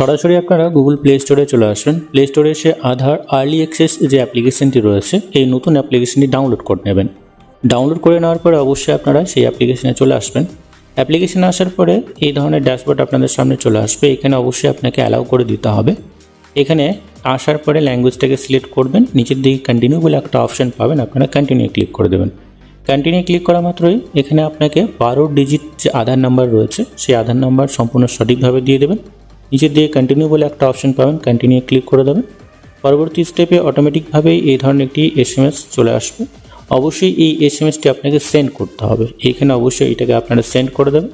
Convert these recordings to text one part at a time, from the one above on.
সরাসরি আপনারা Google play স্টোরে চলে আসবেন। প্লে স্টোরে এসে আধার আর্লি অ্যাক্সেস যে অ্যাপ্লিকেশনটি রয়েছে, এই নতুন অ্যাপ্লিকেশনটি ডাউনলোড করে নেবেন। ডাউনলোড করে নেওয়ার পরে অবশ্যই আপনারা সেই অ্যাপ্লিকেশনে চলে আসবেন। অ্যাপ্লিকেশনে আসার পরে এই ধরনের ড্যাশবোর্ড আপনাদের সামনে চলে আসবে। এখানে অবশ্যই আপনাকে অ্যালাউ করে দিতে হবে। এখানে আসার পরে ল্যাঙ্গুয়েজটাকে সিলেক্ট করবেন। নিচের দিকে কন্টিনিউ বলে একটা অপশান পাবেন। আপনারা কন্টিনিউ ক্লিক করে দেবেন। কন্টিনিউ ক্লিক করা মাত্রই এখানে আপনাকে বারো ডিজিট যে আধার নাম্বার রয়েছে, সেই আধার নাম্বার সম্পূর্ণ সঠিকভাবে দিয়ে দেবেন। নিচের দিকে কন্টিনিউ বলে একটা অপশন পাবেন কন্টিনিউ ক্লিক করে দেবেন। পরবর্তী স্টেপে অটোমেটিকভাবেই এই ধরনের একটি এস চলে আসবে। অবশ্যই এই এস এম এসটি আপনাকে সেন্ড করতে হবে। এইখানে অবশ্যই এটাকে আপনারা সেন্ড করে দেবেন।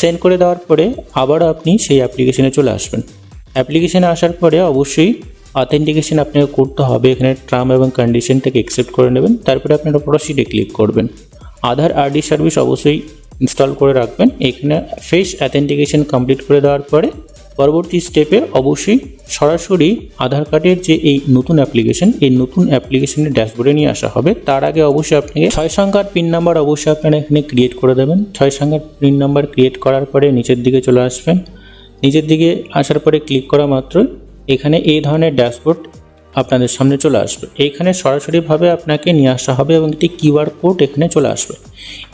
সেন্ড করে দেওয়ার পরে আবারও আপনি সেই অ্যাপ্লিকেশনে চলে আসবেন। অ্যাপ্লিকেশানে আসার পরে অবশ্যই অথেন্টিকেশন আপনাকে করতে হবে। এখানে টার্ম এবং কন্ডিশনটাকে অ্যাকসেপ্ট করে নেবেন। তারপরে আপনারা প্রসিডে ক্লিক করবেন। আধার, আরডি সার্ভিস অবশ্যই ইনস্টল করে রাখবেন। এখানে ফেস অথেন্টিকেশন কমপ্লিট করে দেওয়ার পরে পরবর্তী স্টেপে অবশ্যই সরাসরি আধার কার্ডের যে এই নতুন অ্যাপ্লিকেশন এই নতুন অ্যাপ্লিকেশনের ড্যাশবোর্ডে নিয়ে আসা হবে। তার আগে অবশ্যই আপনাকে ছয় সংখ্যার পিন নাম্বার অবশ্যই আপনারা এখানে ক্রিয়েট করে দেবেন। ছয় সংখ্যার পিন নাম্বার ক্রিয়েট করার পরে নিচের দিকে চলে আসবেন। নিচের দিকে আসার পরে ক্লিক করা মাত্রই এখানে এই ধরনের ড্যাশবোর্ড আপনাদের সামনে চলে আসবে। এইখানে সরাসরিভাবে আপনাকে নিয়ে আসা হবে এবং একটি কিউআর কোড এখানে চলে আসবে।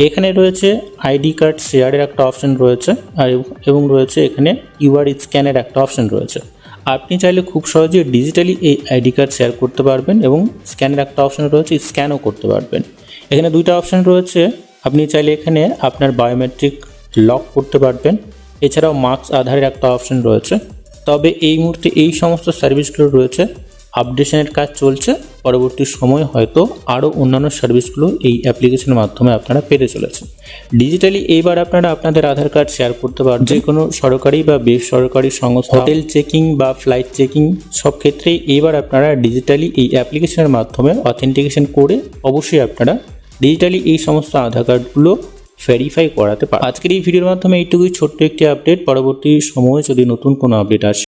এখানে রয়েছে আইডি কার্ড শেয়ারের একটা অপশন রয়েছে আর এবং রয়েছে এখানে কিউআর স্ক্যানের একটা অপশন রয়েছে। আপনি চাইলে খুব সহজে ডিজিটালি এই আইডি কার্ড শেয়ার করতে পারবেন এবং স্ক্যানের একটা অপশন রয়েছে, স্ক্যানও করতে পারবেন। এখানে দুইটা অপশন রয়েছে। আপনি চাইলে এখানে আপনার বায়োমেট্রিক লক করতে পারবেন। এছাড়াও মার্কস আধারের একটা অপশন রয়েছে। তবে এই মুহূর্তে এই সমস্ত সার্ভিসগুলো রয়েছে। আপডেশনের কাজ চলছে। পরবর্তী সময় হয়তো আরও অন্যান্য সার্ভিসগুলো এই অ্যাপ্লিকেশনের মাধ্যমে আপনারা পেতে চলেছেন। ডিজিটালি এইবার আপনারা আপনাদের আধার কার্ড শেয়ার করতে পারবেন। যে কোনো সরকারি বা বেসরকারি সংস্থা হোটেল চেকিং বা ফ্লাইট চেকিং সব ক্ষেত্রেই এইবার আপনারা ডিজিটালি এই অ্যাপ্লিকেশনের মাধ্যমে অথেন্টিকেশন করে অবশ্যই আপনারা ডিজিটালি এই সমস্ত আধার কার্ডগুলো ভেরিফাই করাতে পারেন আজকের এই ভিডিওর মাধ্যমে এইটুকুই। ছোট্ট একটি আপডেট পরবর্তী সময়ে যদি নতুন কোনো আপডেট আসে